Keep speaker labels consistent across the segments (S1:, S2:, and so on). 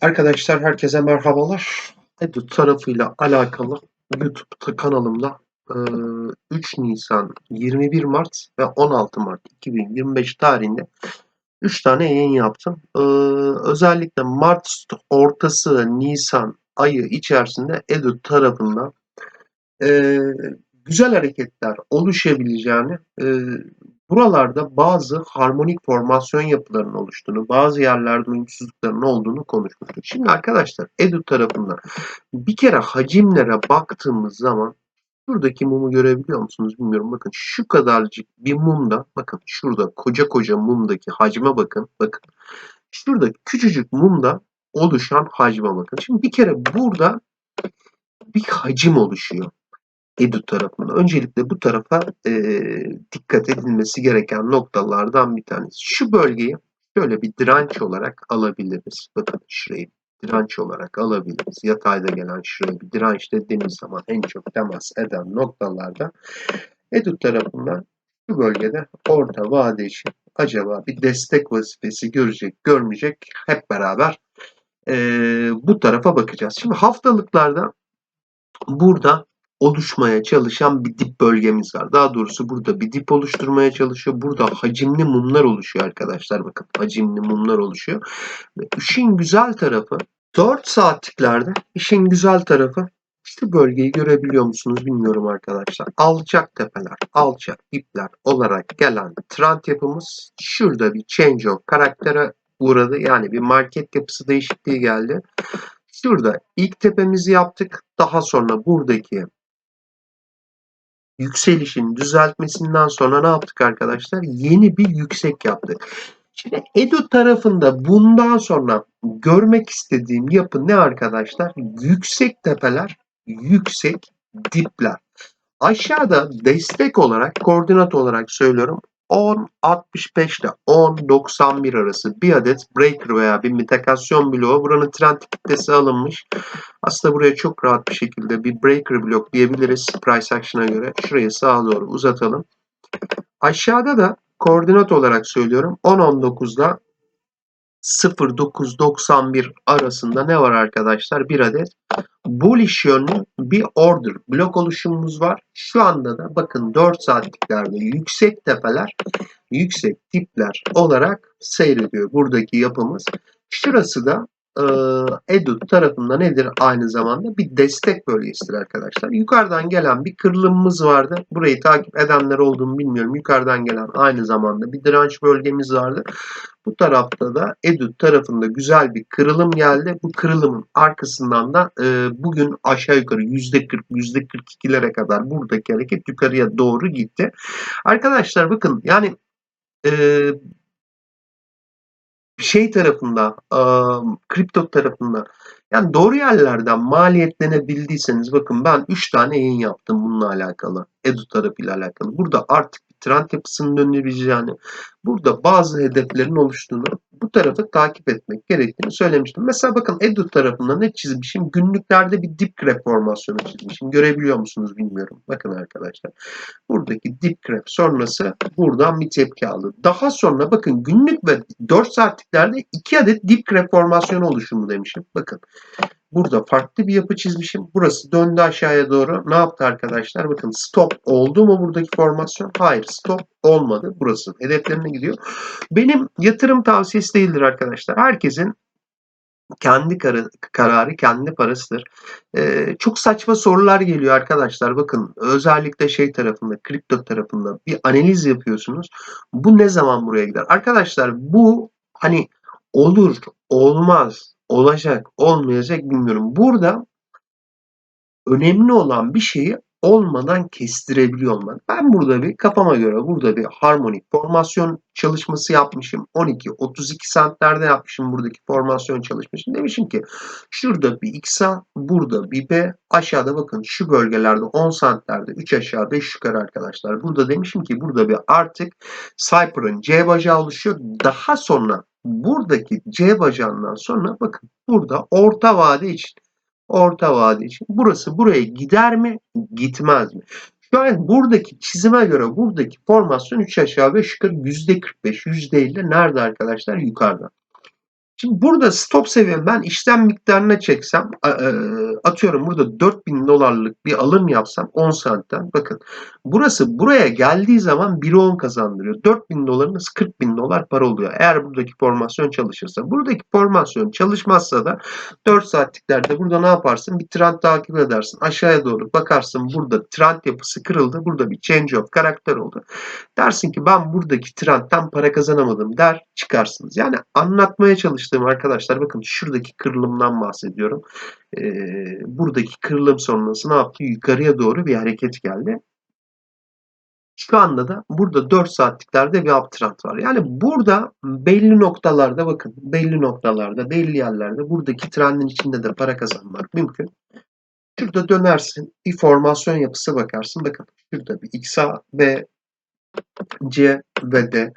S1: Arkadaşlar herkese merhabalar. Edu tarafıyla alakalı YouTube kanalımda e, 3 Nisan, 21 Mart ve 16 Mart 2025 tarihinde 3 tane yayın yaptım. Özellikle Mart ortası Nisan ayı içerisinde Edu tarafından güzel hareketler oluşabileceğini Buralarda bazı harmonik formasyon yapılarının oluştuğunu, bazı yerlerde uyumsuzlukların olduğunu konuşmuştuk. Şimdi arkadaşlar Edu tarafından bir kere hacimlere baktığımız zaman şuradaki mumu görebiliyor musunuz bilmiyorum. Bakın şu kadarcık bir mumda bakın şurada koca koca mumdaki hacme bakın. Bakın şurada küçücük mumda oluşan hacme bakın. Şimdi bir kere burada bir hacim oluşuyor. Edu tarafında. Öncelikle bu tarafa e, dikkat edilmesi gereken noktalardan bir tanesi. Şu bölgeyi şöyle bir direnç olarak alabiliriz. Bakın şurayı direnç olarak alabiliriz. Yatayda gelen şuraya bir direnç dediğimiz zaman en çok temas eden noktalarda Edu tarafından şu bölgede orta vade acaba bir destek vazifesi görecek, görmeyecek hep beraber e, bu tarafa bakacağız. Şimdi haftalıklarda burada oluşmaya çalışan bir dip bölgemiz var. Daha doğrusu burada bir dip oluşturmaya çalışıyor. Burada hacimli mumlar oluşuyor arkadaşlar. Bakın hacimli mumlar oluşuyor. İşin güzel tarafı 4 saatliklerde işin güzel tarafı işte bölgeyi görebiliyor musunuz bilmiyorum arkadaşlar. Alçak tepeler, alçak dipler olarak gelen trend yapımız şurada bir change of karaktere uğradı. Yani bir market yapısı değişikliği geldi. Şurada ilk tepemizi yaptık. Daha sonra buradaki yükselişin düzeltmesinden sonra ne yaptık arkadaşlar? Yeni bir yüksek yaptık. Şimdi Edu tarafında bundan sonra görmek istediğim yapı ne arkadaşlar? Yüksek tepeler, yüksek dipler. Aşağıda destek olarak, koordinat olarak söylüyorum. 10.65 ile 10.91 arası bir adet breaker veya bir mitakasyon bloğu. Buranın trend kitlesi alınmış. Aslında buraya çok rahat bir şekilde bir breaker blok diyebiliriz price action'a göre. Şurayı sağa doğru uzatalım. Aşağıda da koordinat olarak söylüyorum. 10.19'da 0991 arasında ne var arkadaşlar? Bir adet bullish yönlü bir order blok oluşumumuz var. Şu anda da bakın 4 saatliklerde yüksek tepeler, yüksek tipler olarak seyrediyor buradaki yapımız. Şurası da Edu tarafında nedir aynı zamanda? Bir destek bölgesidir arkadaşlar. Yukarıdan gelen bir kırılımımız vardı. Burayı takip edenler olduğunu bilmiyorum. Yukarıdan gelen aynı zamanda bir direnç bölgemiz vardı. Bu tarafta da Edu tarafında güzel bir kırılım geldi. Bu kırılımın arkasından da e, bugün aşağı yukarı %40, %42'lere kadar buradaki hareket yukarıya doğru gitti. Arkadaşlar bakın yani e, şey tarafında, e, kripto tarafında yani doğru yerlerden maliyetlenebildiyseniz bakın ben 3 tane yayın yaptım bununla alakalı. Edu tarafıyla alakalı. Burada artık trend yapısının dönebileceğini, burada bazı hedeflerin oluştuğunu, bu tarafı takip etmek gerektiğini söylemiştim. Mesela bakın Edu tarafında ne çizmişim? Günlüklerde bir dip crep formasyonu çizmişim. Görebiliyor musunuz bilmiyorum. Bakın arkadaşlar. Buradaki dip crep sonrası buradan bir tepki aldı. Daha sonra bakın günlük ve 4 saatliklerde 2 adet dip formasyonu oluşumu demişim. Bakın. Burada farklı bir yapı çizmişim. Burası döndü aşağıya doğru. Ne yaptı arkadaşlar? Bakın stop oldu mu buradaki formasyon? Hayır stop olmadı. Burası hedeflerine gidiyor. Benim yatırım tavsiyesi değildir arkadaşlar. Herkesin kendi kar kararı kendi parasıdır. Ee, çok saçma sorular geliyor arkadaşlar. Bakın özellikle şey tarafında, kripto tarafında bir analiz yapıyorsunuz. Bu ne zaman buraya gider? Arkadaşlar bu hani olur, olmaz, olacak, olmayacak bilmiyorum. Burada önemli olan bir şeyi olmadan kestirebiliyor olmak. Ben burada bir kafama göre burada bir harmonik formasyon çalışması yapmışım. 12-32 santlerde yapmışım buradaki formasyon çalışmasını. Demişim ki şurada bir X burada bir B, aşağıda bakın şu bölgelerde 10 santlerde 3 aşağı 5 yukarı arkadaşlar. Burada demişim ki burada bir artık Cypher'ın C bacağı oluşuyor. Daha sonra buradaki C bacağından sonra bakın burada orta vade için orta vade için burası buraya gider mi gitmez mi? Şu an buradaki çizime göre buradaki formasyon 3 aşağı 5 yukarı %45 %50 nerede arkadaşlar? Yukarıda. Şimdi burada stop seviyem ben işlem miktarına çeksem e, atıyorum burada 4000 dolarlık bir alım yapsam 10 saatten bakın burası buraya geldiği zaman 1'e 10 kazandırıyor. 4000 dolarınız 40 bin dolar para oluyor. Eğer buradaki formasyon çalışırsa. Buradaki formasyon çalışmazsa da 4 saatliklerde burada ne yaparsın? Bir trend takip edersin. Aşağıya doğru bakarsın burada trend yapısı kırıldı. Burada bir change of karakter oldu. Dersin ki ben buradaki trendten para kazanamadım der çıkarsınız. Yani anlatmaya çalıştığım arkadaşlar bakın şuradaki kırılımdan bahsediyorum. Ee, buradaki kırılım sonrası ne yaptı? Yukarıya doğru bir hareket geldi. Şu anda da burada 4 saatliklerde bir uptrend var. Yani burada belli noktalarda bakın belli noktalarda belli yerlerde buradaki trendin içinde de para kazanmak mümkün. Şurada dönersin bir formasyon yapısı bakarsın. Bakın şurada bir XA, B, C ve D.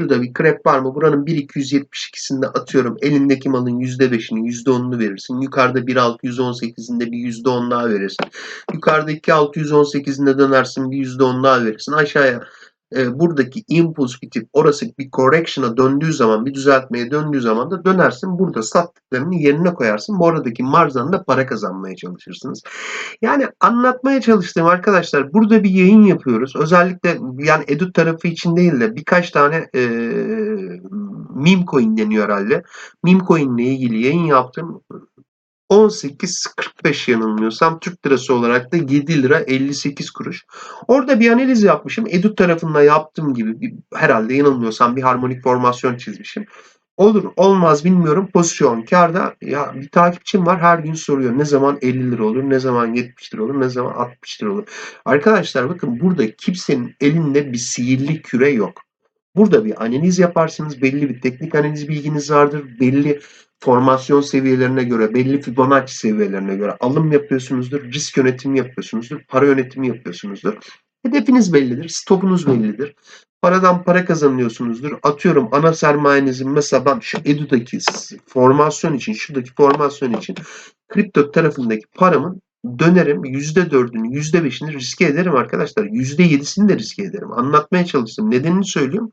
S1: Şurada bir krep var mı? Buranın 1.272'sinde atıyorum elindeki malın %5'ini %10'unu verirsin. Yukarıda 1.618'inde bir %10 daha verirsin. Yukarıdaki 618'inde dönersin bir %10 daha verirsin. Aşağıya e, buradaki impuls bitip orası bir correction'a döndüğü zaman bir düzeltmeye döndüğü zaman da dönersin burada sattıklarını yerine koyarsın. Bu aradaki marjdan da para kazanmaya çalışırsınız. Yani anlatmaya çalıştığım arkadaşlar burada bir yayın yapıyoruz. Özellikle yani Edu tarafı için değil de birkaç tane e, meme coin deniyor herhalde. Meme coin ile ilgili yayın yaptım. 18.45 yanılmıyorsam Türk lirası olarak da 7 lira 58 kuruş. Orada bir analiz yapmışım. Edu tarafında yaptığım gibi bir, herhalde yanılmıyorsam bir harmonik formasyon çizmişim. Olur olmaz bilmiyorum. Pozisyon karda ya bir takipçim var her gün soruyor ne zaman 50 lira olur, ne zaman 70 lira olur, ne zaman 60 lira olur. Arkadaşlar bakın burada kimsenin elinde bir sihirli küre yok. Burada bir analiz yaparsınız. Belli bir teknik analiz bilginiz vardır. Belli formasyon seviyelerine göre, belli Fibonacci seviyelerine göre alım yapıyorsunuzdur. Risk yönetimi yapıyorsunuzdur. Para yönetimi yapıyorsunuzdur. Hedefiniz bellidir. Stopunuz bellidir. Paradan para kazanıyorsunuzdur. Atıyorum ana sermayenizin mesela ben şu Edu'daki formasyon için, şuradaki formasyon için kripto tarafındaki paramın dönerim %4'ünü %5'ini riske ederim arkadaşlar. %7'sini de riske ederim. Anlatmaya çalıştım. Nedenini söylüyorum.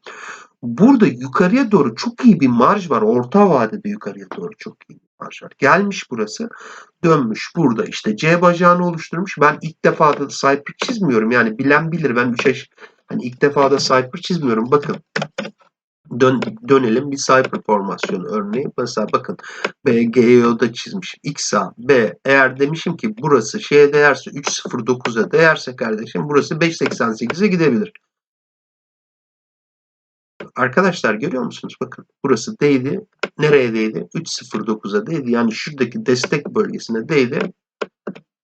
S1: Burada yukarıya doğru çok iyi bir marj var. Orta vadede yukarıya doğru çok iyi bir marj var. Gelmiş burası. Dönmüş burada işte C bacağını oluşturmuş. Ben ilk defa da Cypher çizmiyorum. Yani bilen bilir. Ben 3 hani ilk defa da Cypher çizmiyorum. Bakın dön, dönelim bir Cypher formasyonu örneği. Mesela bakın BGEO'da çizmişim. XA, B eğer demişim ki burası şeye değerse 3.09'a değerse kardeşim burası 5.88'e gidebilir. Arkadaşlar görüyor musunuz? Bakın burası değdi. Nereye değdi? 3.09'a değdi. Yani şuradaki destek bölgesine değdi.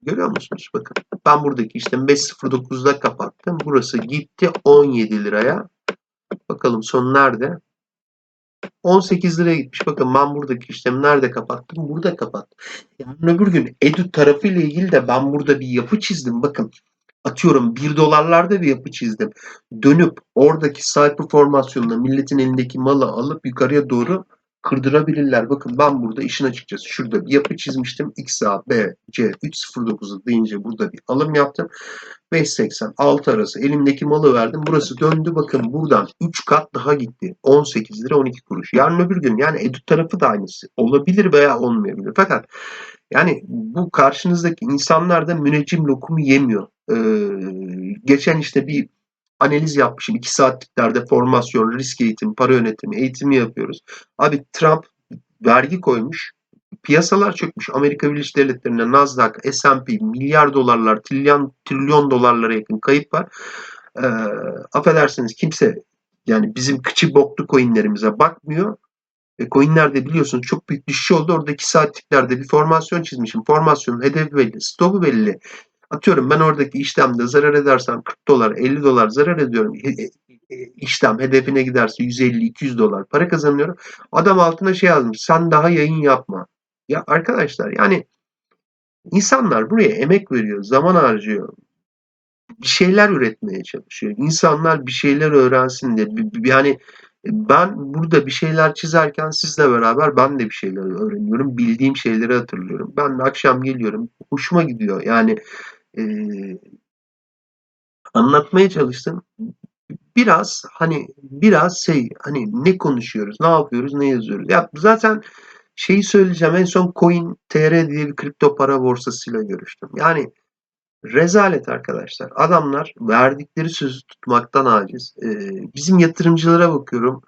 S1: Görüyor musunuz? Bakın ben buradaki işlemi 5.09'da kapattım. Burası gitti 17 liraya. Bakalım son nerede? 18 liraya gitmiş. Bakın ben buradaki işlemi nerede kapattım? Burada kapattım. Yani öbür gün Edu tarafı ile ilgili de ben burada bir yapı çizdim. Bakın atıyorum 1 dolarlarda bir yapı çizdim. Dönüp oradaki cypher formasyonuna milletin elindeki malı alıp yukarıya doğru kırdırabilirler. Bakın ben burada işin açıkçası şurada bir yapı çizmiştim. XA, B, C 309'u deyince burada bir alım yaptım. 5.86 arası elimdeki malı verdim. Burası döndü. Bakın buradan 3 kat daha gitti. 18 lira 12 kuruş. Yarın öbür gün yani Edu tarafı da aynısı. Olabilir veya olmayabilir. Fakat yani bu karşınızdaki insanlar da müneccim lokumu yemiyor. Ee, geçen işte bir analiz yapmışım. 2 saatliklerde formasyon, risk eğitimi, para yönetimi eğitimi yapıyoruz. Abi Trump vergi koymuş. Piyasalar çökmüş. Amerika Birleşik Devletleri'nde Nasdaq, S&P milyar dolarlar, trilyon, trilyon dolarlara yakın kayıp var. Ee, affedersiniz kimse yani bizim kıçı boklu coinlerimize bakmıyor. E, coinlerde biliyorsunuz çok büyük düşüş oldu. Orada 2 saatliklerde bir formasyon çizmişim. Formasyonun hedefi belli, stopu belli. Atıyorum ben oradaki işlemde zarar edersem 40 dolar, 50 dolar zarar ediyorum. İşlem hedefine giderse 150-200 dolar para kazanıyorum. Adam altına şey yazmış. Sen daha yayın yapma. Ya arkadaşlar yani insanlar buraya emek veriyor, zaman harcıyor. Bir şeyler üretmeye çalışıyor. İnsanlar bir şeyler öğrensin diye. Yani ben burada bir şeyler çizerken sizle beraber ben de bir şeyler öğreniyorum. Bildiğim şeyleri hatırlıyorum. Ben de akşam geliyorum. Hoşuma gidiyor. Yani e, anlatmaya çalıştım. Biraz hani biraz şey hani ne konuşuyoruz, ne yapıyoruz, ne yazıyoruz. Ya zaten şeyi söyleyeceğim. En son Coin TR diye bir kripto para borsasıyla görüştüm. Yani rezalet arkadaşlar. Adamlar verdikleri sözü tutmaktan aciz. Ee, bizim yatırımcılara bakıyorum.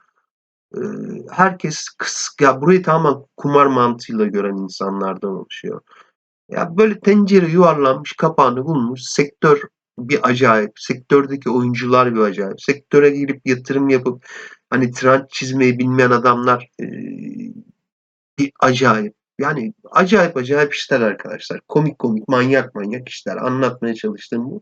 S1: Ee, herkes kıs, ya burayı tamamen kumar mantığıyla gören insanlardan oluşuyor. Ya böyle tencere yuvarlanmış kapağını bulmuş. Sektör bir acayip. Sektördeki oyuncular bir acayip. Sektöre girip yatırım yapıp hani trend çizmeyi bilmeyen adamlar e, bir acayip. Yani acayip acayip işler arkadaşlar. Komik komik, manyak manyak işler. Anlatmaya çalıştığım bu.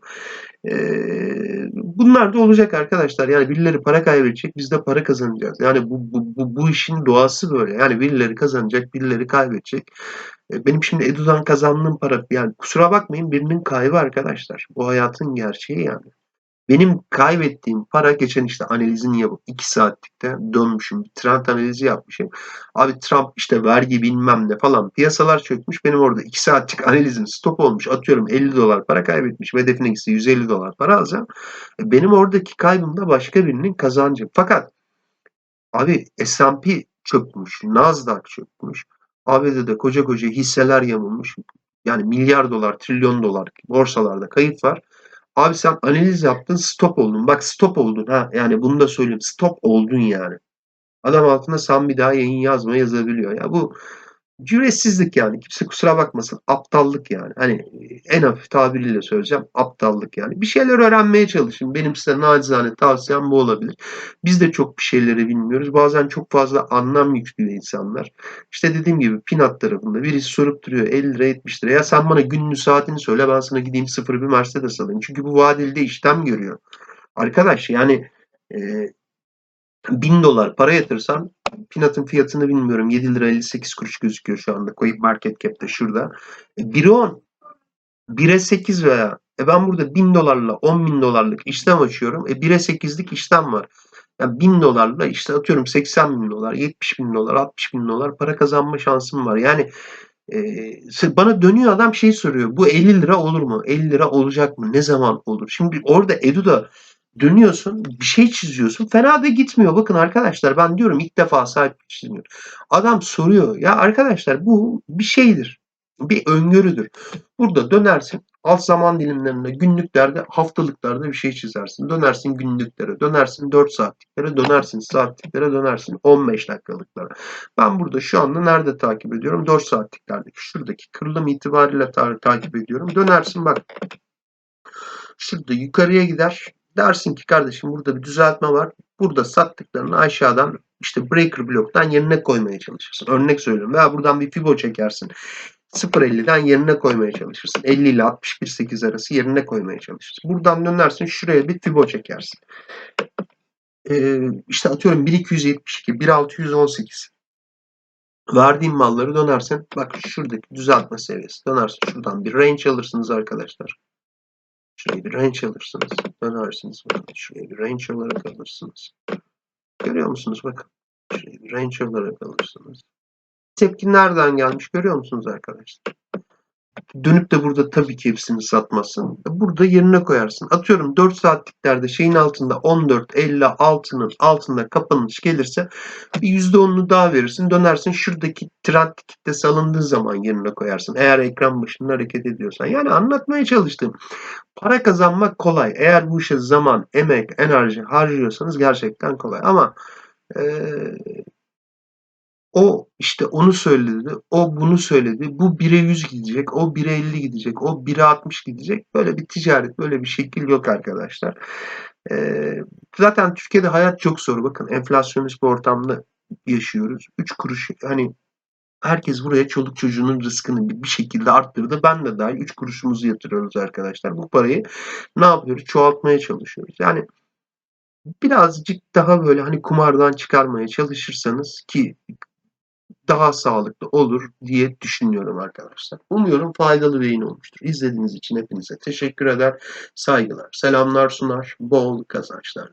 S1: Ee, bunlar da olacak arkadaşlar. Yani birileri para kaybedecek, biz de para kazanacağız. Yani bu, bu, bu, bu işin doğası böyle. Yani birileri kazanacak, birileri kaybedecek. Ee, benim şimdi Edu'dan kazandığım para, yani kusura bakmayın birinin kaybı arkadaşlar. Bu hayatın gerçeği yani. Benim kaybettiğim para geçen işte analizini yapıp 2 saatlikte dönmüşüm. Bir trend analizi yapmışım. Abi Trump işte vergi bilmem ne falan piyasalar çökmüş. Benim orada 2 saatlik analizim stop olmuş. Atıyorum 50 dolar para kaybetmiş. Hedefine gitse 150 dolar para alacağım. E, Benim oradaki kaybım da başka birinin kazancı. Fakat abi S&P çökmüş. Nasdaq çökmüş. ABD'de koca koca hisseler yamulmuş. Yani milyar dolar, trilyon dolar borsalarda kayıp var. Abi sen analiz yaptın stop oldun. Bak stop oldun ha. Yani bunu da söyleyeyim. Stop oldun yani. Adam altına sen bir daha yayın yazma yazabiliyor. Ya bu cüretsizlik yani. Kimse kusura bakmasın. Aptallık yani. Hani en hafif tabiriyle söyleyeceğim. Aptallık yani. Bir şeyler öğrenmeye çalışın. Benim size nacizane tavsiyem bu olabilir. Biz de çok bir şeyleri bilmiyoruz. Bazen çok fazla anlam yüklüyor insanlar. İşte dediğim gibi Pinat tarafında birisi sorup duruyor 50 lira 70 lira. Ya sen bana gününü saatini söyle ben sana gideyim sıfır bir Mercedes alayım. Çünkü bu vadeli işlem görüyor. Arkadaş yani e, 1000 dolar para yatırsan Pinat'ın fiyatını bilmiyorum. 7 lira 58 kuruş gözüküyor şu anda. Koyup market cap'te şurada. E, 1'e 10. 1'e 8 veya e ben burada 1000 dolarla 10 bin dolarlık işlem açıyorum. E 1'e 8'lik işlem var. Yani 1000 dolarla işte atıyorum 80 bin dolar, 70 bin dolar, 60 bin dolar para kazanma şansım var. Yani e, bana dönüyor adam şey soruyor. Bu 50 lira olur mu? 50 lira olacak mı? Ne zaman olur? Şimdi orada Edu'da dönüyorsun, bir şey çiziyorsun. Fena da gitmiyor. Bakın arkadaşlar ben diyorum ilk defa sahip çizmiyorum. Adam soruyor. Ya arkadaşlar bu bir şeydir. Bir öngörüdür. Burada dönersin alt zaman dilimlerinde, günlüklerde, haftalıklarda bir şey çizersin. Dönersin günlüklere, dönersin 4 saatliklere, dönersin saatliklere, dönersin 15 dakikalıklara. Ben burada şu anda nerede takip ediyorum? 4 saatliklerdeki şuradaki kırılım itibariyle ta- takip ediyorum. Dönersin bak. Şurada yukarıya gider. Dersin ki kardeşim burada bir düzeltme var. Burada sattıklarını aşağıdan işte breaker bloktan yerine koymaya çalışırsın. Örnek söylüyorum. Veya buradan bir fibo çekersin. 0.50'den yerine koymaya çalışırsın. 50 ile 61.8 arası yerine koymaya çalışırsın. Buradan dönersin şuraya bir fibo çekersin. Ee, işte atıyorum 1272, 1618 verdiğin malları dönersin. Bak şuradaki düzeltme seviyesi. Dönersin şuradan bir range alırsınız arkadaşlar. Şuraya bir range alırsınız. Dönersiniz. Bakın şuraya bir range olarak alırsınız. Görüyor musunuz? Bakın. Şuraya bir range olarak alırsınız. Tepki nereden gelmiş görüyor musunuz arkadaşlar? Dönüp de burada tabii ki hepsini satmasın. Burada yerine koyarsın. Atıyorum 4 saatliklerde şeyin altında 14.56'nın altında kapanış gelirse bir %10'unu daha verirsin. Dönersin şuradaki trend kitlesi alındığı zaman yerine koyarsın. Eğer ekran başında hareket ediyorsan. Yani anlatmaya çalıştım. Para kazanmak kolay. Eğer bu işe zaman, emek, enerji harcıyorsanız gerçekten kolay. Ama eee o işte onu söyledi, o bunu söyledi, bu 1'e 100 gidecek, o 1'e 50 gidecek, o 1'e 60 gidecek. Böyle bir ticaret, böyle bir şekil yok arkadaşlar. Ee, zaten Türkiye'de hayat çok zor. Bakın enflasyonist bir ortamda yaşıyoruz. 3 kuruş hani herkes buraya çoluk çocuğunun rızkını bir şekilde arttırdı. Ben de dahil 3 kuruşumuzu yatırıyoruz arkadaşlar. Bu parayı ne yapıyoruz? Çoğaltmaya çalışıyoruz. Yani birazcık daha böyle hani kumardan çıkarmaya çalışırsanız ki daha sağlıklı olur diye düşünüyorum arkadaşlar. Umuyorum faydalı bir yayın olmuştur. İzlediğiniz için hepinize teşekkür eder. Saygılar, selamlar sunar, bol kazançlar.